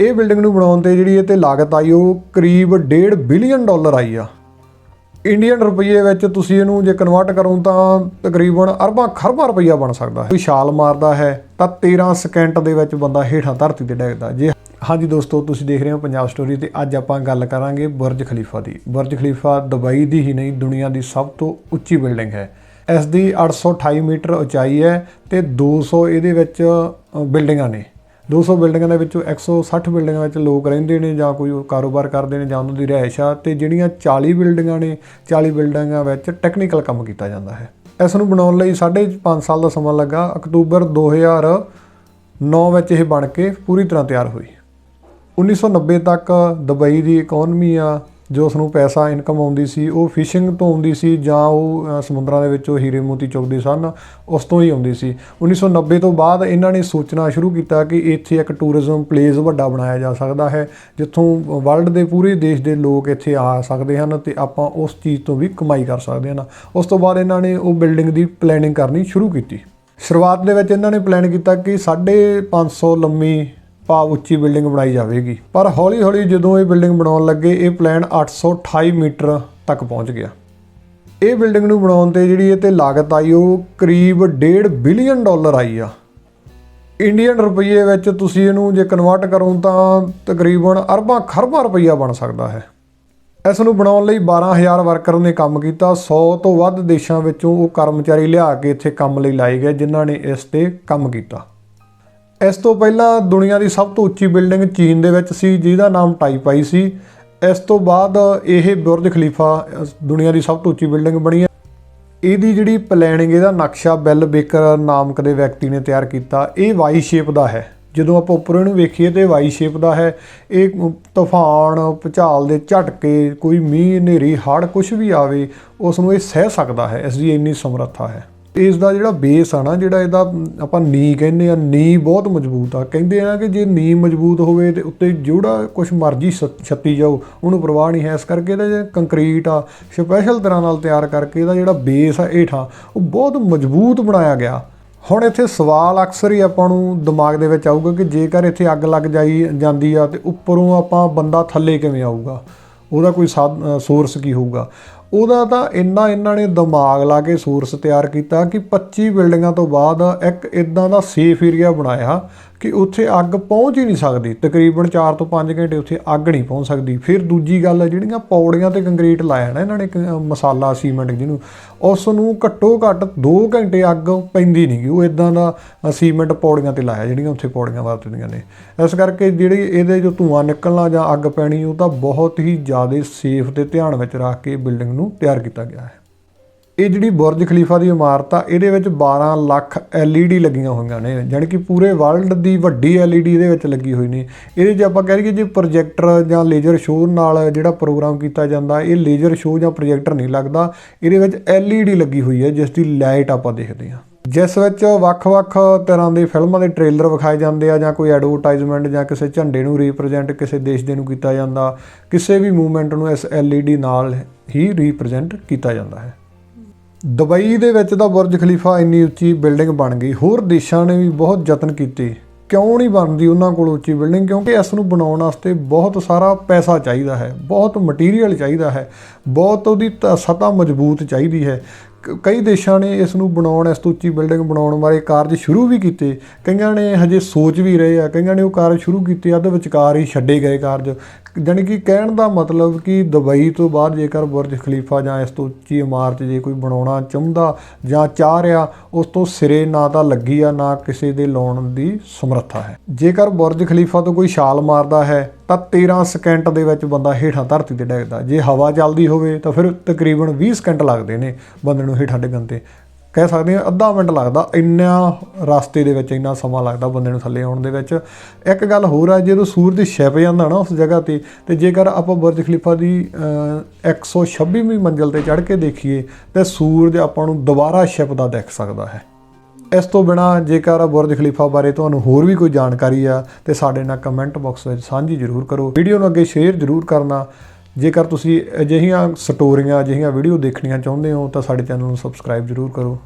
ਇਹ ਬਿਲਡਿੰਗ ਨੂੰ ਬਣਾਉਣ ਤੇ ਜਿਹੜੀ ਇਹ ਤੇ ਲਾਗਤ ਆਈ, ਉਹ ਕਰੀਬ 1.5 ਬਿਲੀਅਨ ਡਾਲਰ ਆਈ ਆ। ਇੰਡੀਅਨ ਰੁਪਏ ਵਿੱਚ ਤੁਸੀਂ ਇਹਨੂੰ ਜੇ ਕਨਵਰਟ ਕਰੋ ਤਾਂ ਤਕਰੀਬਨ ਅਰਬਾਂ ਖਰਬਾਂ ਰੁਪਈਆ ਬਣ ਸਕਦਾ ਹੈ। ਕੋਈ ਛਾਲ ਮਾਰਦਾ ਹੈ ਤਾਂ 13 ਸਕਿੰਟ ਦੇ ਵਿੱਚ ਬੰਦਾ ਹੇਠਾਂ ਧਰਤੀ ਤੇ ਡਿੱਗਦਾ ਜੇ ਹਾਂਜੀ ਦੋਸਤੋ, ਤੁਸੀਂ ਦੇਖ ਰਹੇ ਹੋ ਪੰਜਾਬ ਸਟੋਰੀ ਤੇ ਅੱਜ ਆਪਾਂ ਗੱਲ ਕਰਾਂਗੇ ਬੁਰਜ ਖਲੀਫਾ ਦੀ। ਬੁਰਜ ਖਲੀਫਾ ਦੁਬਈ ਦੀ ਹੀ ਨਹੀਂ, ਦੁਨੀਆ ਦੀ ਸਭ ਤੋਂ ਉੱਚੀ ਬਿਲਡਿੰਗ ਹੈ। ਇਸ ਦੀ 828 ਮੀਟਰ ਉਚਾਈ ਹੈ ਤੇ 200 ਇਹਦੇ ਵਿੱਚ ਬਿਲਡਿੰਗਾਂ ਨੇ। 200 ਬਿਲਡਿੰਗਾਂ ਦੇ ਵਿੱਚੋਂ 160 ਬਿਲਡਿੰਗਾਂ ਵਿੱਚ ਲੋਕ ਰਹਿੰਦੇ ਨੇ ਜਾਂ ਕੋਈ ਕਾਰੋਬਾਰ ਕਰਦੇ ਨੇ ਜਾਂ ਉਹਨਾਂ ਦੀ ਰਿਹਾਇਸ਼ ਆ, ਤੇ ਜਿਹੜੀਆਂ 40 ਬਿਲਡਿੰਗਾਂ ਨੇ 40 ਬਿਲਡਿੰਗਾਂ ਵਿੱਚ ਟੈਕਨੀਕਲ ਕੰਮ ਕੀਤਾ ਜਾਂਦਾ ਹੈ। ਇਸ ਨੂੰ ਬਣਾਉਣ ਲਈ 5.5 ਸਾਲ ਦਾ ਸਮਾਂ ਲੱਗਾ। ਅਕਤੂਬਰ 2009 ਵਿੱਚ ਇਹ ਬਣ ਕੇ ਪੂਰੀ ਤਰ੍ਹਾਂ ਤਿਆਰ ਹੋਈ। 1990 ਤੱਕ ਦੁਬਈ ਦੀ ਇਕਨੋਮੀ ਆ ਜੋ ਉਸ ਨੂੰ ਪੈਸਾ ਇਨਕਮ ਆਉਂਦੀ ਸੀ, ਉਹ ਫਿਸ਼ਿੰਗ ਤੋਂ ਆਉਂਦੀ ਸੀ ਜਾਂ ਉਹ ਸਮੁੰਦਰਾਂ ਦੇ ਵਿੱਚੋਂ ਹੀਰੇ ਮੋਤੀ ਚੁਗਦੇ ਸਨ, ਉਸ ਤੋਂ ਹੀ ਆਉਂਦੀ ਸੀ। 1990 ਤੋਂ ਬਾਅਦ ਇਹਨਾਂ ਨੇ ਸੋਚਣਾ ਸ਼ੁਰੂ ਕੀਤਾ ਕਿ ਇੱਥੇ ਇੱਕ ਟੂਰਿਜ਼ਮ ਪਲੇਸ ਵੱਡਾ ਬਣਾਇਆ ਜਾ ਸਕਦਾ ਹੈ, ਜਿੱਥੋਂ ਵਰਲਡ ਦੇ ਪੂਰੇ ਦੇਸ਼ ਦੇ ਲੋਕ ਇੱਥੇ ਆ ਸਕਦੇ ਹਨ ਤੇ ਆਪਾਂ ਉਸ ਚੀਜ਼ ਤੋਂ ਵੀ ਕਮਾਈ ਕਰ ਸਕਦੇ ਹਾਂ। ਉਸ ਤੋਂ ਬਾਅਦ ਇਹਨਾਂ ਨੇ ਉਹ ਬਿਲਡਿੰਗ ਦੀ ਪਲੈਨਿੰਗ ਕਰਨੀ ਸ਼ੁਰੂ ਕੀਤੀ। ਸ਼ੁਰੂਆਤ ਦੇ ਵਿੱਚ ਇਹਨਾਂ ਨੇ ਪਲਾਨ ਕੀਤਾ ਕਿ 550 ਲੰਮੀ ਭਾਵ ਉੱਚੀ ਬਿਲਡਿੰਗ ਬਣਾਈ ਜਾਵੇਗੀ। ਪਰ ਹੌਲੀ-ਹੌਲੀ ਜਦੋਂ ਇਹ ਬਿਲਡਿੰਗ ਬਣਾਉਣ ਲੱਗੇ, ਇਹ ਪਲਾਨ 828 ਮੀਟਰ ਤੱਕ ਪਹੁੰਚ ਗਿਆ। ਇਹ ਬਿਲਡਿੰਗ ਨੂੰ ਬਣਾਉਣ ਤੇ ਜਿਹੜੀ ਇਹ ਤੇ ਲਾਗਤ ਆਈ, ਉਹ ਕਰੀਬ 1.5 ਬਿਲੀਅਨ ਡਾਲਰ ਆਈ ਆ। ਇੰਡੀਅਨ ਰੁਪਏ ਵਿੱਚ ਤੁਸੀਂ ਇਹਨੂੰ ਜੇ ਕਨਵਰਟ ਕਰੋ ਤਾਂ ਤਕਰੀਬਨ ਅਰਬਾਂ ਖਰਬਾਂ ਰੁਪਈਆ ਬਣ ਸਕਦਾ ਹੈ। ਇਸ ਨੂੰ ਬਣਾਉਣ ਲਈ 12000 ਵਰਕਰ ਨੇ ਕੰਮ ਕੀਤਾ। 100 ਤੋਂ ਵੱਧ ਦੇਸ਼ਾਂ ਵਿੱਚੋਂ ਉਹ ਕਰਮਚਾਰੀ ਲਿਆ ਕੇ ਇੱਥੇ ਕੰਮ ਲਈ ਲਾਏ ਗਏ, ਜਿਨ੍ਹਾਂ ਨੇ ਇਸ ਤੇ ਕੰਮ ਕੀਤਾ। ਇਸ ਤੋਂ ਪਹਿਲਾਂ ਦੁਨੀਆ ਦੀ ਸਭ ਤੋਂ ਉੱਚੀ ਬਿਲਡਿੰਗ ਚੀਨ ਦੇ ਵਿੱਚ ਸੀ, ਜਿਹਦਾ ਨਾਮ ਟਾਈਪਾਈ ਸੀ। ਇਸ ਤੋਂ ਬਾਅਦ ਇਹ ਬੁਰਜ ਖਲੀਫਾ ਦੁਨੀਆ ਦੀ ਸਭ ਤੋਂ ਉੱਚੀ ਬਿਲਡਿੰਗ ਬਣੀ ਹੈ। ਇਹਦੀ ਜਿਹੜੀ ਪਲੈਨਿੰਗ ਇਹਦਾ ਨਕਸ਼ਾ ਬੈਲ ਬੇਕਰ ਨਾਮਕ ਦੇ ਵਿਅਕਤੀ ਨੇ ਤਿਆਰ ਕੀਤਾ। ਇਹ ਵਾਈ ਸ਼ੇਪ ਦਾ ਹੈ। ਜਦੋਂ ਆਪਾਂ ਉੱਪਰੋਂ ਇਹਨੂੰ ਵੇਖੀਏ ਤੇ ਵਾਈ ਸ਼ੇਪ ਦਾ ਹੈ। ਇਹ ਤੂਫਾਨ, ਭੁਚਾਲ ਦੇ ਝਟਕੇ, ਕੋਈ ਮੀਂਹ, ਹਨੇਰੀ, ਹੜ੍ਹ ਕੁਝ ਵੀ ਆਵੇ ਉਸ ਨੂੰ ਇਹ ਸਹਿ ਸਕਦਾ ਹੈ। ਇਸ ਦੀ ਇੰਨੀ ਸਮਰੱਥਾ ਹੈ। ਇਸ ਦਾ ਜਿਹੜਾ ਬੇਸ ਆ ਨਾ, ਜਿਹੜਾ ਇਹਦਾ ਆਪਾਂ ਨੀ ਕਹਿੰਦੇ ਆ, ਨੀ ਬਹੁਤ ਮਜ਼ਬੂਤ ਆ। ਕਹਿੰਦੇ ਆ ਕਿ ਜੇ ਨੀ ਮਜ਼ਬੂਤ ਹੋਵੇ ਤੇ ਉੱਤੇ ਜਿਹੜਾ ਕੁਝ ਮਰਜ਼ੀ ਸ- ਛੱਤੀ ਜਾਓ, ਉਹਨੂੰ ਪਰਵਾਹ ਨਹੀਂ ਹੈ। ਇਸ ਕਰਕੇ ਇਹਦਾ ਕੰਕਰੀਟ ਆ ਸਪੈਸ਼ਲ ਤਰ੍ਹਾਂ ਨਾਲ ਤਿਆਰ ਕਰਕੇ ਇਹਦਾ ਜਿਹੜਾ ਬੇਸ ਆ, ਹੇਠਾਂ, ਉਹ ਬਹੁਤ ਮਜ਼ਬੂਤ ਬਣਾਇਆ ਗਿਆ। ਹੁਣ ਇੱਥੇ ਸਵਾਲ ਅਕਸਰ ਹੀ ਆਪਾਂ ਨੂੰ ਦਿਮਾਗ ਦੇ ਵਿੱਚ ਆਊਗਾ ਕਿ ਜੇਕਰ ਇੱਥੇ ਅੱਗ ਲੱਗ ਜਾਈ, ਜਾਂਦੀ ਆ ਤੇ ਉੱਪਰੋਂ ਆਪਾਂ ਬੰਦਾ ਥੱਲੇ ਕਿਵੇਂ ਆਊਗਾ? ਉਹਦਾ ਕੋਈ ਸੋਰਸ ਕੀ ਹੋਊਗਾ? ਉਹਦਾ ਤਾਂ ਇੰਨਾ ਇਹਨਾਂ ਨੇ ਦਿਮਾਗ ਲਾ ਕੇ ਸੋਰਸ ਤਿਆਰ ਕੀਤਾ ਕਿ 25 ਬਿਲਡਿੰਗਾਂ ਤੋਂ ਬਾਅਦ ਇੱਕ ਇਦਾਂ ਦਾ ਸੇਫ ਏਰੀਆ ਬਣਾਇਆ ਕਿ ਉੱਥੇ ਅੱਗ ਪਹੁੰਚ ਹੀ ਨਹੀਂ ਸਕਦੀ। ਤਕਰੀਬਨ 4 ਤੋਂ 5 ਘੰਟੇ ਉੱਥੇ ਅੱਗ ਨਹੀਂ ਪਹੁੰਚ ਸਕਦੀ। ਫਿਰ ਦੂਜੀ ਗੱਲ ਹੈ ਜਿਹੜੀਆਂ ਪੌੜੀਆਂ ਤੇ ਕੰਕਰੀਟ ਲਾਇਆ ਨਾ ਇਹਨਾਂ ਨੇ ਕ- ਮਸਾਲਾ, ਸੀਮੈਂਟ ਜਿਹਨੂੰ, ਉਸ ਨੂੰ ਘੱਟੋ ਘੱਟ 2 ਘੰਟੇ ਅੱਗ ਪੈਂਦੀ ਨਹੀਂਗੀ ਉਹ ਇਦਾਂ ਦਾ ਸੀਮੈਂਟ ਪੌੜੀਆਂ ਤੇ ਲਾਇਆ ਜਿਹੜੀਆਂ ਉੱਥੇ ਪੌੜੀਆਂ ਵਰਤਦੀਆਂ ਨੇ। ਇਸ ਕਰਕੇ ਜਿਹੜੀ ਇਹਦੇ ਜੋ ਧੂਆਂ ਨਿਕਲਣਾ ਜਾਂ ਅੱਗ ਪੈਣੀ, ਉਹ ਤਾਂ ਬਹੁਤ ਹੀ ਜ਼ਿਆਦਾ ਸੇਫ ਤੇ ਧਿਆਨ ਵਿੱਚ ਰੱਖ ਕੇ ਬਿਲਡਿੰਗ ਨੂੰ ਤਿਆਰ ਕੀਤਾ ਗਿਆ ਹੈ। ਇਹ ਜਿਹੜੀ ਬੁਰਜ ਖਲੀਫਾ ਦੀ ਇਮਾਰਤ ਆ, ਇਹਦੇ ਵਿੱਚ 12 ਲੱਖ LED ਲੱਗੀਆਂ ਹੋਈਆਂ ਨੇ, ਜਾਣੀ ਕਿ ਪੂਰੇ ਵਰਲਡ ਦੀ ਵੱਡੀ LED ਇਹਦੇ ਵਿੱਚ ਲੱਗੀ ਹੋਈ ਨੇ। ਇਹਦੇ 'ਚ ਆਪਾਂ ਕਹਿ ਲਈਏ ਜੇ ਪ੍ਰੋਜੈਕਟਰ ਜਾਂ ਲੇਜ਼ਰ ਸ਼ੋਅ ਨਾਲ ਜਿਹੜਾ ਪ੍ਰੋਗਰਾਮ ਕੀਤਾ ਜਾਂਦਾ, ਇਹ ਲੇਜ਼ਰ ਸ਼ੋਅ ਜਾਂ ਪ੍ਰੋਜੈਕਟਰ ਨਹੀਂ ਲੱਗਦਾ, ਇਹਦੇ ਵਿੱਚ LED ਲੱਗੀ ਹੋਈ ਹੈ, ਜਿਸ ਦੀ ਲਾਈਟ ਆਪਾਂ ਦੇਖਦੇ ਹਾਂ। ਜਿਸ ਵਿੱਚ ਵੱਖ-ਵੱਖ ਤਰ੍ਹਾਂ ਦੇ ਫਿਲਮਾਂ ਦੇ ਟ੍ਰੇਲਰ ਵਿਖਾਏ ਜਾਂਦੇ ਆ, ਜਾਂ ਕੋਈ ਐਡਵਰਟਾਈਜ਼ਮੈਂਟ ਜਾਂ ਕਿਸੇ ਝੰਡੇ ਨੂੰ ਰਿਪਰੈਜ਼ੈਂਟ ਕਿਸੇ ਦੇਸ਼ ਦੇ ਨੂੰ ਕੀਤਾ ਜਾਂਦਾ, ਕਿਸੇ ਵੀ ਮੂਵਮੈਂਟ ਨੂੰ ਇਸ LED ਨਾਲ ਹੀ ਰਿਪਰੈਜ਼ੈਂਟ ਕੀਤਾ ਜਾਂਦਾ ਹੈ। ਦੁਬਈ ਦੇ ਵਿੱਚ ਤਾਂ ਬੁਰਜ ਖਲੀਫਾ ਇੰਨੀ ਉੱਚੀ ਬਿਲਡਿੰਗ ਬਣ ਗਈ। ਹੋਰ ਦੇਸ਼ਾਂ ਨੇ ਵੀ ਬਹੁਤ ਯਤਨ ਕੀਤੇ। ਕਿਉਂ ਨਹੀਂ ਬਣਦੀ ਉਹਨਾਂ ਕੋਲ ਉੱਚੀ ਬਿਲਡਿੰਗ? ਕਿਉਂਕਿ ਇਸ ਨੂੰ ਬਣਾਉਣ ਵਾਸਤੇ ਬਹੁਤ ਸਾਰਾ ਪੈਸਾ ਚਾਹੀਦਾ ਹੈ, ਬਹੁਤ ਮਟੀਰੀਅਲ ਚਾਹੀਦਾ ਹੈ, ਬਹੁਤ ਉਹਦੀ ਤ- ਸਤ੍ਹਾ ਮਜ਼ਬੂਤ ਚਾਹੀਦੀ ਹੈ। ਕਈ ਦੇਸ਼ਾਂ ਨੇ ਇਸ ਨੂੰ ਬਣਾਉਣ, ਇਸ ਤੋਂ ਉੱਚੀ ਬਿਲਡਿੰਗ ਬਣਾਉਣ ਬਾਰੇ ਕਾਰਜ ਸ਼ੁਰੂ ਵੀ ਕੀਤੇ। ਕਈਆਂ ਨੇ ਹਜੇ ਸੋਚ ਵੀ ਰਹੇ ਆ, ਕਈਆਂ ਨੇ ਉਹ ਕਾਰਜ ਸ਼ੁਰੂ ਕੀਤੇ, ਅੱਧ ਵਿਚਕਾਰ ਹੀ ਛੱਡੇ ਗਏ ਕਾਰਜ। ਜਾਣੀ ਕਿ ਕਹਿਣ ਦਾ ਮਤਲਬ ਕਿ ਦੁਬਈ ਤੋਂ ਬਾਅਦ ਜੇਕਰ ਬੁਰਜ ਖਲੀਫਾ ਜਾਂ ਇਸ ਤੋਂ ਉੱਚੀ ਇਮਾਰਤ ਜੇ ਕੋਈ ਬਣਾਉਣਾ ਚਾਹੁੰਦਾ ਜਾਂ ਚਾਹ ਰਿਹਾ, ਉਸ ਤੋਂ ਸਿਰੇ ਨਾ ਤਾਂ ਲੱਗੀ ਆ, ਨਾ ਕਿਸੇ ਦੇ ਲਾਉਣ ਦੀ ਸਮਰੱਥਾ ਹੈ। ਜੇਕਰ ਬੁਰਜ ਖਲੀਫਾ ਤੋਂ ਕੋਈ ਛਾਲ ਮਾਰਦਾ ਹੈ ਤਾਂ 13 ਸਕਿੰਟ ਦੇ ਵਿੱਚ ਬੰਦਾ ਹੇਠਾਂ ਧਰਤੀ ਤੇ ਡਿੱਗਦਾ। ਜੇ ਹਵਾ ਚੱਲਦੀ ਹੋਵੇ ਤਾਂ ਫਿਰ ਤਕਰੀਬਨ 20 ਸਕਿੰਟ ਲੱਗਦੇ ਨੇ ਬੰਦੇ ਨੂੰ ਹੇਠਾਂ ਡਿੱਗਣ ਤੇ। ਕਹਿ ਸਕਦੇ ਹਾਂ ਅੱਧਾ ਮਿੰਟ ਲੱਗਦਾ ਇੰਨਾ ਰਸਤੇ ਦੇ ਵਿੱਚ ਇੰਨਾ ਸਮਾਂ ਲੱਗਦਾ ਬੰਦੇ ਨੂੰ ਥੱਲੇ ਆਉਣ ਦੇ ਵਿੱਚ। ਇੱਕ ਗੱਲ ਹੋਰ ਆ ਜਦੋਂ ਸੂਰਜ ਛਿਪ ਜਾਂਦਾ ਨਾ ਉਸ ਜਗ੍ਹਾ ਤੇ ਤੇ ਜੇਕਰ ਆਪਾਂ ਬੁਰਜ ਖਲੀਫਾ ਦੀ ਅਹ, 126ਵੀਂ ਮੰਜ਼ਲ ਤੇ ਚੜ੍ਹ ਕੇ ਦੇਖੀਏ ਤੇ ਸੂਰਜ ਆਪਾਂ ਨੂੰ ਦੁਬਾਰਾ ਛਿਪਦਾ ਦਿਖ ਸਕਦਾ ਹੈ। ਇਸ ਤੋਂ ਬਿਨਾ ਜੇਕਰ ਬੁਰਜ ਖਲੀਫਾ ਬਾਰੇ ਤੁਹਾਨੂੰ ਹੋਰ ਵੀ ਕੋਈ ਜਾਣਕਾਰੀ ਆ, ਤੇ ਸਾਡੇ ਨਾਲ ਕਮੈਂਟ ਬਾਕਸ ਵਿੱਚ ਸਾਂਝੀ ਜ਼ਰੂਰ ਕਰੋ। ਵੀਡੀਓ ਨੂੰ ਅੱਗੇ ਸ਼ੇਅਰ ਜ਼ਰੂਰ ਕਰਨਾ। ਜੇਕਰ ਤੁਸੀਂ ਅਜਿਹੀਆਂ ਸਟੋਰੀਆਂ, ਅਜਿਹੀਆਂ ਵੀਡੀਓ ਦੇਖਣੀਆਂ ਚਾਹੁੰਦੇ ਹੋ, ਤਾਂ ਸਾਡੇ ਚੈਨਲ ਨੂੰ ਸਬਸਕ੍ਰਾਈਬ ਜ਼ਰੂਰ ਕਰੋ।